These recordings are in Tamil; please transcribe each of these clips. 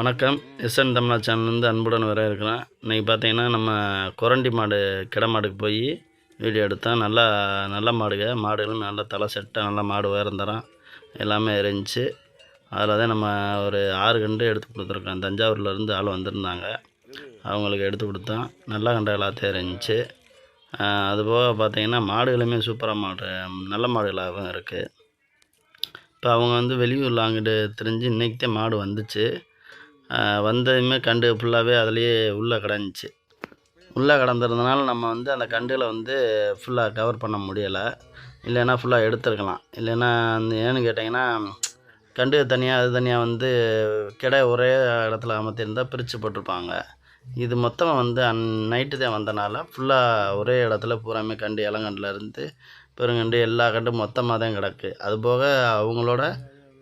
வணக்கம். எஸ்என் தமிழா சேனல்லேருந்து அன்புடன் வர இருக்கிறேன். இன்றைக்கி பார்த்தீங்கன்னா நம்ம குரண்டி மாடு கிட மாடுக்கு போய் வீடியோ எடுத்தால் நல்லா நல்ல மாடுங்க. மாடுகளும் நல்ல தலை செட்டாக நல்ல மாடு உயர்ந்தரம் தரம் எல்லாமே இருந்துச்சு. அதில் தான் நம்ம ஒரு ஆறு கண்டு எடுத்து கொடுத்துருக்கோம். தஞ்சாவூர்லேருந்து ஆள் வந்திருந்தாங்க. அவங்களுக்கு எடுத்து கொடுத்தோம். நல்ல கண்டு எல்லாத்தையும் இருந்துச்சு. அதுபோக பார்த்தீங்கன்னா மாடுகளுமே சூப்பராக மாடு நல்ல மாடுகளாகவும் இருக்குது இப்போ அவங்க வந்து வெளியூரில் அங்கிட்டு தெரிஞ்சு இன்றைக்கி தான் மாடு வந்துச்சு. வந்ததுமே கண்டு ஃபுல்லாகவே அதுலேயே உள்ளே கிடந்துச்சு. உள்ளே கிடந்ததுனால நம்ம வந்து அந்த கண்டுகளை வந்து ஃபுல்லாக கவர் பண்ண முடியலை. இல்லைன்னா ஃபுல்லாக எடுத்துருக்கலாம். இல்லைன்னா அந்த ஏன்னு கேட்டிங்கன்னா கண்டு தனியாக அது தனியாக வந்து கிடை ஒரே இடத்துல அமர்த்திருந்தால் பிரித்து போட்டிருப்பாங்க. இது மொத்தம் வந்து அந் நைட்டு தான் வந்தனால ஃபுல்லாக ஒரே இடத்துல பூராமே கண்டு இளங்கண்டுலேருந்து பெருங்கண்டு எல்லா கண்டும் மொத்தமாக தான் கிடக்கு. அதுபோக அவங்களோட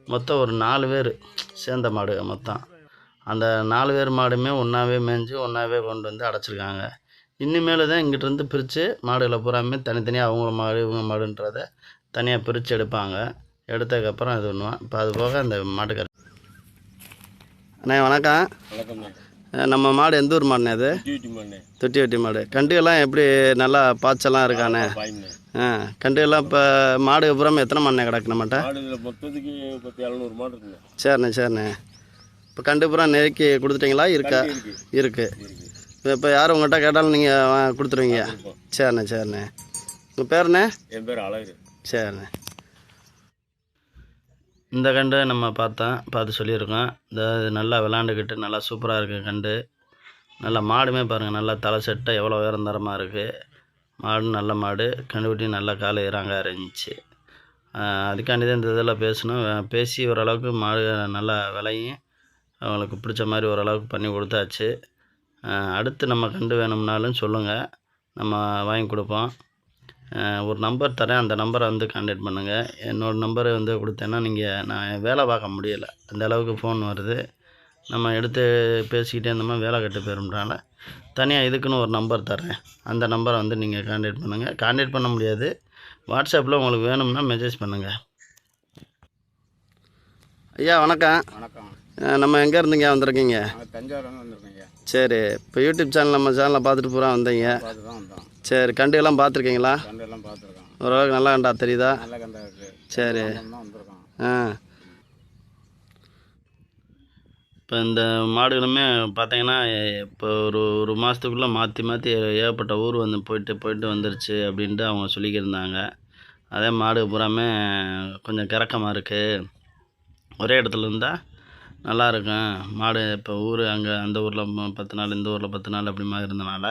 மொத்தம் ஒரு நாலு பேர் சேர்ந்த மாடு மொத்தம். அந்த நாலு பேர் மாடுமே ஒன்றாவே மேய்ஞ்சு ஒன்றாவே கொண்டு வந்து அடைச்சிருக்காங்க. இனிமேல் தான் இங்கிட்டிருந்து பிரித்து மாடுகளை பூராமே தனித்தனியாக அவங்க மாடு இவங்க மாடுன்றதை தனியாக பிரித்து எடுப்பாங்க. எடுத்ததுக்கப்புறம் இது பண்ணுவோம். இப்போ அது போக அந்த மாட்டுக்கறி. அண்ணே வணக்கம். நம்ம மாடு எந்த ஊர் மாடுண்ணே அது? தொட்டி வெட்டி மாடு. கண்டுகள்லாம் எப்படி நல்லா பாய்ச்சலாம் இருக்கானே பாய்ண்ணே ஆ கண்டுகள்லாம் இப்போ மாடு அப்புறம் எத்தனை மண்ணே கிடக்கு நம்மகிட்ட மாடு இதில் மொத்தத்துக்கு பத்து எழுநூறு மாடு இருக்குண்ணே. சரிண்ணே சரிண்ணே. இப்போ கண்டு புறம் நெருக்கி கொடுத்துட்டீங்களா? இருக்கா? இருக்கு. இருக்குது இருக்கு. இப்போ யார் உங்கள்கிட்ட கேட்டாலும் நீங்கள் கொடுத்துருவீங்க. சரிண்ணே சரிண்ணே. உங்கள் பேருண்ணே? என் பேர் அழகு. சரிண்ணே. இந்த கண்டு நம்ம பார்த்தோம் பார்த்து சொல்லியிருக்கோம். இந்த நல்லா விளாண்டுக்கிட்டு நல்லா சூப்பராக இருக்குது கண்டு. நல்லா மாடுமே பாருங்கள் நல்லா தலை செட்டை எவ்வளோ உயரம் தரமாக இருக்குது மாடு நல்ல மாடு. கண்டுபிட்டி நல்லா காலை இறாங்க இருந்துச்சு அதுக்காண்டி தான் இந்த இதில் பேசணும். பேசி ஓரளவுக்கு மாடு நல்லா விலையும் அவங்களுக்கு பிடிச்ச மாதிரி ஓரளவுக்கு பண்ணி கொடுத்தாச்சு. அடுத்து நம்ம கண்டு வேணும்னாலும் சொல்லுங்கள் நம்ம வாங்கி கொடுப்போம். ஒரு நம்பர் தரேன். அந்த நம்பரை வந்து கான்டாக்ட் பண்ணுங்கள் என்னோடய நம்பரை வந்து கொடுத்தேன்னா நீங்கள் நான் வேலை பார்க்க முடியலை. அந்த அளவுக்கு ஃபோன் வருது. நம்ம எடுத்து பேசிக்கிட்டே இருந்தோம்னா வேலை கட்டு போயிரும்னால தனியாக இதுக்குன்னு ஒரு நம்பர் தரேன். அந்த நம்பரை வந்து நீங்கள் கான்டாக்ட் பண்ணுங்கள் கான்டாக்ட் பண்ண முடியாது. வாட்ஸ்அப்பில் உங்களுக்கு வேணும்னா மெசேஜ் பண்ணுங்கள் ஐயா வணக்கம். வணக்கம். நம்ம எங்கே இருந்தீங்க? வந்திருக்கீங்க? சரி இப்போ யூடியூப் சேனல் நம்ம சேனலை பார்த்துட்டு பூரா வந்தீங்க. சரி கண்டுகள்லாம் பார்த்துருக்கீங்களா? ஓரளவுக்கு நல்லா கண்டா தெரியுதா? கண்டா சரி. ஆ. இப்போ இந்த மாடுகளுமே பார்த்தீங்கன்னா இப்போ ஒரு ஒரு மாதத்துக்குள்ளே மாற்றி மாற்றி ஏகப்பட்ட ஊர் வந்து போயிட்டு போயிட்டு வந்துருச்சு அப்படின்ட்டு அவங்க சொல்லிக்கிருந்தாங்க. அதே மாடு பூராமே கொஞ்சம் கிறக்கமாக இருக்குது ஒரே இடத்துல இருந்தால் நல்லா இருக்கும் மாடு இப்போ ஊர் அங்கே அந்த ஊரில் பத்து நாள் இந்த ஊரில் பத்து நாள் அப்படி மாதிரி இருந்தனால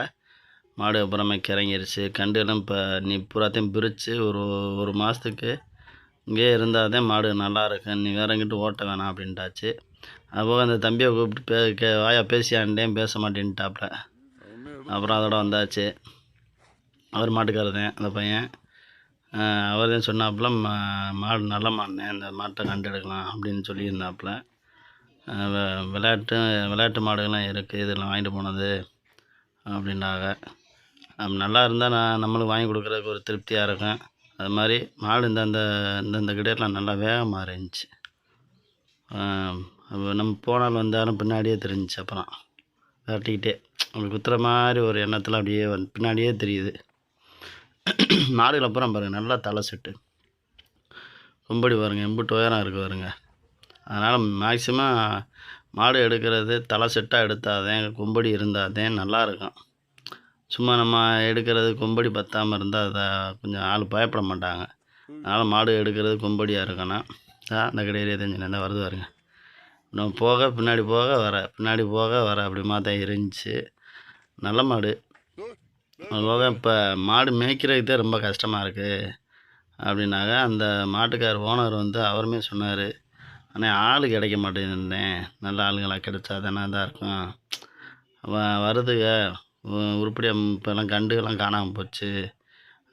மாடு அப்புறமே கிறங்கிருச்சு. கண்டுகளும் இப்போ நீ பூராத்தையும் பிரித்து ஒரு ஒரு மாதத்துக்கு இங்கேயே இருந்தால் தான் மாடு நல்லா இருக்கும் நீ வேற எங்கிட்ட ஓட்ட வேணாம் அப்படின்ட்டாச்சு. அதுபோக அந்த தம்பியை கூப்பிட்டு பே கே வாயா பேசியாண்டேன் பேச மாட்டேன்ட்டாப்ல அப்புறம் அதோட வந்தாச்சு. அவர் மாட்டுக்காரதேன் அந்த பையன். அவர் தான் சொன்னாப்புல மா- மாடு நல்ல மாடுனே அந்த மாட்டை கண்டு எடுக்கலாம் அப்படின்னு சொல்லியிருந்தாப்புல. விளையாட்டு விளையாட்டு மாடுகள்லாம் இருக்குது இதெல்லாம் வாங்கிட்டு போனது அப்படின்னாங்க. நல்லா இருந்தால் நான் நம்மளுக்கு வாங்கி கொடுக்குறதுக்கு ஒரு திருப்தியாக இருக்கும். அது மாதிரி மாடு இந்தந்த இந்தந்த கிடையெல்லாம் நல்லா வேகமாக இருந்துச்சு. நம்ம போனால் வந்தாலும் பின்னாடியே தெரிஞ்சிச்சு அப்புறம். விரட்டிக்கிட்டே. அப்படி குத்துற மாதிரி ஒரு எண்ணத்தில் அப்படியே வந்து பின்னாடியே தெரியுது. மாடுகள் அப்புறம் பாருங்கள் நல்லா தலை செட்டு. கும்படி பாருங்கள் எம்பிட்டு உயரம் இருக்குது பாருங்கள் அதனால் மேக்ஸிமம் மாடு எடுக்கிறது தலை செட்டாக எடுத்தாதேன் கொம்படி இருந்தாதேன் நல்லா இருக்கும். சும்மா நம்ம எடுக்கிறது கொம்படி பத்தாமல் இருந்தால் அதை கொஞ்சம் ஆள் பயப்பட மாட்டாங்க. அதனால் மாடு எடுக்கிறது கொம்படியாக இருக்கணும். அந்த கடையிலே தெரிஞ்சு வருது வருங்க இன்னும் போக பின்னாடி போக வர பின்னாடி போக வர அப்படி தான் இருந்துச்சு. நல்ல மாடு. அது போக இப்போ மாடு மேய்க்கிறதுக்கு ரொம்ப கஷ்டமாக இருக்குது அப்படின்னாக்க அந்த மாட்டுக்கார் ஓனர் வந்து அவருமே சொன்னார். ஆனால் ஆள் கிடைக்க மாட்டேங்குதுண்ணே. நல்ல ஆளுங்களாக கிடைச்சா தானே இதாக இருக்கும். வ- வருதுங்க உருப்படியாக இப்போல்லாம் கண்டுகள்லாம் காணாமல் போச்சு.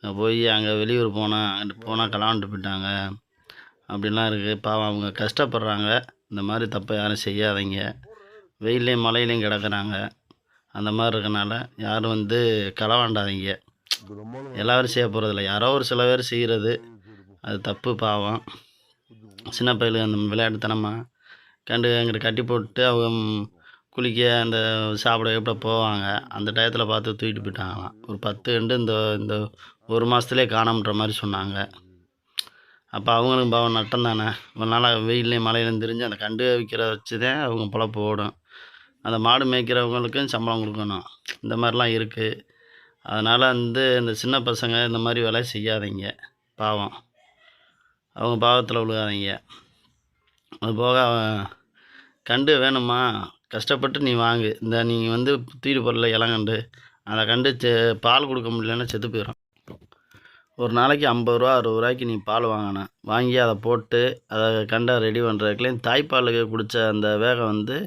அங்கே போய் அங்கே வெளியூர் போனால் அங்கிட்டு போனால் கலாண்டு போயிட்டாங்க. அப்படிலாம் இருக்குது பாவம் அவங்க கஷ்டப்படுறாங்க. இந்த மாதிரி தப்பை யாரும் செய்யாதீங்க. வெயிலையும் மழையிலையும் கிடக்குறாங்க. அந்த மாதிரி இருக்கனால யாரும் வந்து களவாண்டாதீங்க எல்லாரும் செய்ய போகிறதில்ல யாரோ ஒரு சில பேர் செய்கிறது அது தப்பு பாவம். சின்ன பையலுக்கு அந்த விளையாட்டுத்தனமாக கண்டு எங்கிட்ட கட்டி போட்டு அவங்க குளிக்க அந்த சாப்பிட எப்படி போவாங்க அந்த டயத்தில் பார்த்து தூக்கிட்டு போயிட்டாங்களாம். ஒரு பத்து கண்டு இந்த இந்த ஒரு மாதத்துலேயே காணாமன்ற மாதிரி சொன்னாங்க. அப்போ அவங்களுக்கு பாவம் நட்டம் தானே. ஒரு நாளாக வெயிலையும் மழையிலையும் தெரிஞ்சு அந்த கண்டு விற்கிறத வச்சு தான் அவங்க பொழப்பு ஓடும். அந்த மாடு மேய்க்கிறவங்களுக்கும் சம்பளம் கொடுக்கணும். இந்த மாதிரிலாம் இருக்குது அதனால் வந்து இந்த சின்ன பசங்க இந்த மாதிரி வேலை செய்யாதீங்க. பாவம். அவங்க பாவத்தில் விழுகாதீங்க. அது போக கண்டு வேணுமா? கஷ்டப்பட்டு நீ வாங்கு. இந்த நீங்கள் வந்து தூக்கிட்டு போடல இளங்கண்டு. அதை கண்டு செ பால் கொடுக்க முடியலன்னா செத்து போயிடும் ஒரு நாளைக்கு ஐம்பது ரூபா அறுபது ரூபாய்க்கு நீ பால் வாங்கினேன் வாங்கி அதை போட்டு அதை கண்டை ரெடி பண்ணுறதுக்குலேயும் தாய்ப்பாலுக்கு குடித்த அந்த வேகம் வந்து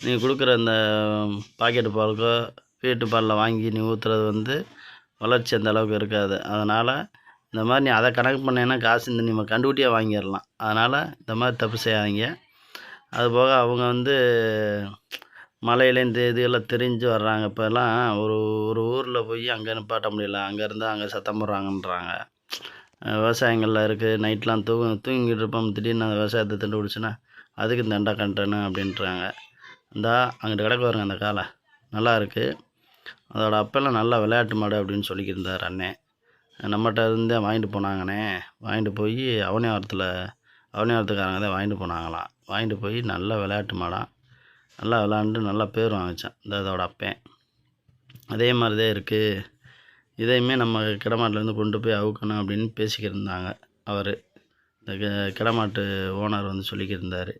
நீ கொடுக்குற அந்த பாக்கெட்டு பாலுக்கோ வீட்டு பாலில் வாங்கி நீ ஊற்றுறது வந்து வளர்ச்சி அந்த அளவுக்கு இருக்காது. அதனால் இந்த மாதிரி நீ அதை கணக்கு பண்ணேன்னா காசு இந்த நம்ம கண்டுபிட்டியாக வாங்கிடலாம். அதனால் இந்த மாதிரி தப்பு செய்யாதீங்க. அதுபோக அவங்க வந்து மலையில இந்த இதுயெல்லாம் தெரிஞ்சு வர்றாங்க. இப்போல்லாம் ஒரு ஒரு ஊரில் போய் அங்கே நிப்பாட்ட முடியல. அங்கேருந்து அங்கே சத்தம் போடுறாங்கன்றாங்க. விவசாயங்களில் இருக்குது நைட்லாம் தூ தூங்கிட்டு இருப்போம். திடீர்னு அந்த விவசாயத்தை திண்டு பிடிச்சுன்னா அதுக்கு தண்டா கண்டனு அப்படின்றாங்க. இந்தா அங்கிட்டு கிடக்கு வருங்க அந்த காலை நல்லா இருக்குது அதோட அப்பெல்லாம் நல்லா விளையாட்டு மாடு அப்படின்னு சொல்லிக்கிருந்தார் அண்ணே. நம்மகிட்ட இருந்தே வாங்கிட்டு போனாங்கண்ணே. வாங்கிட்டு போய் அவனியாரத்தில் அவனியாரத்துக்காரங்க தான் வாங்கிட்டு போனாங்களாம். வாங்கிட்டு போய் நல்ல விளையாட்டு மாடாக நல்லா விளாண்டு நல்லா பேர் வாங்கிச்சான். இந்த இதோட அப்பேன். அதே மாதிரி தான் இருக்குது இதையுமே நம்ம கிடமாட்டிலேருந்து கொண்டு போய் அவுக்கணும் அப்படின்னு பேசிக்கிருந்தாங்க அவர். இந்த கிடமாட்டு ஓனர் வந்து சொல்லிக்கிருந்தார்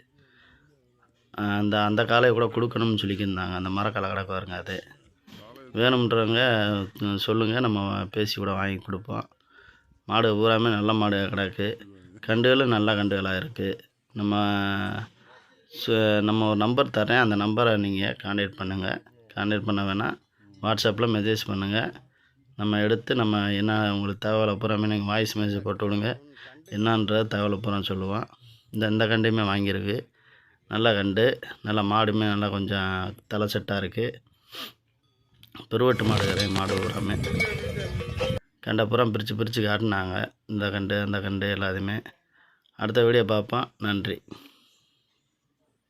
அந்த அந்த காளையை கூட கொடுக்கணும்னு சொல்லிக்கிருந்தாங்க அந்த மரக்கலை கிடக்கு பாருங்க அது. வேணுன்றவங்க சொல்லுங்கள் நம்ம பேசி கூட வாங்கி கொடுப்போம். மாடு பூராமே நல்ல மாடு கிடக்கு. கண்டுகளும் நல்ல கண்டுகளாக இருக்குது நம்ம சு- நம்ம ஒரு நம்பர் தரேன் அந்த நம்பரை நீங்கள் காண்டாக்ட் பண்ணுங்கள் காண்டக்ட் பண்ண வேணால் வாட்ஸ்அப்பில் மெசேஜ் பண்ணுங்கள் நம்ம எடுத்து நம்ம என்ன உங்களுக்கு தகவலை பூராமே நீங்கள் வாய்ஸ் மெசேஜ் போட்டு விடுங்க. என்னன்ற தகவலை பூரா சொல்லுவோம். இந்த இந்த கண்டையுமே வாங்கியிருக்கு. நல்ல கண்டு நல்ல மாடுமே நல்லா கொஞ்சம் தலை செட்டாக இருக்குது பெருவெட்டு மாடு கிடையாது மாடு பூராமே கண்டை பூரா பிரித்து பிரித்து காட்டினாங்க. இந்த கண்டு அந்த கண்டு எல்லாத்தையுமே. அடுத்த வீடியோ பார்ப்போம். நன்றி.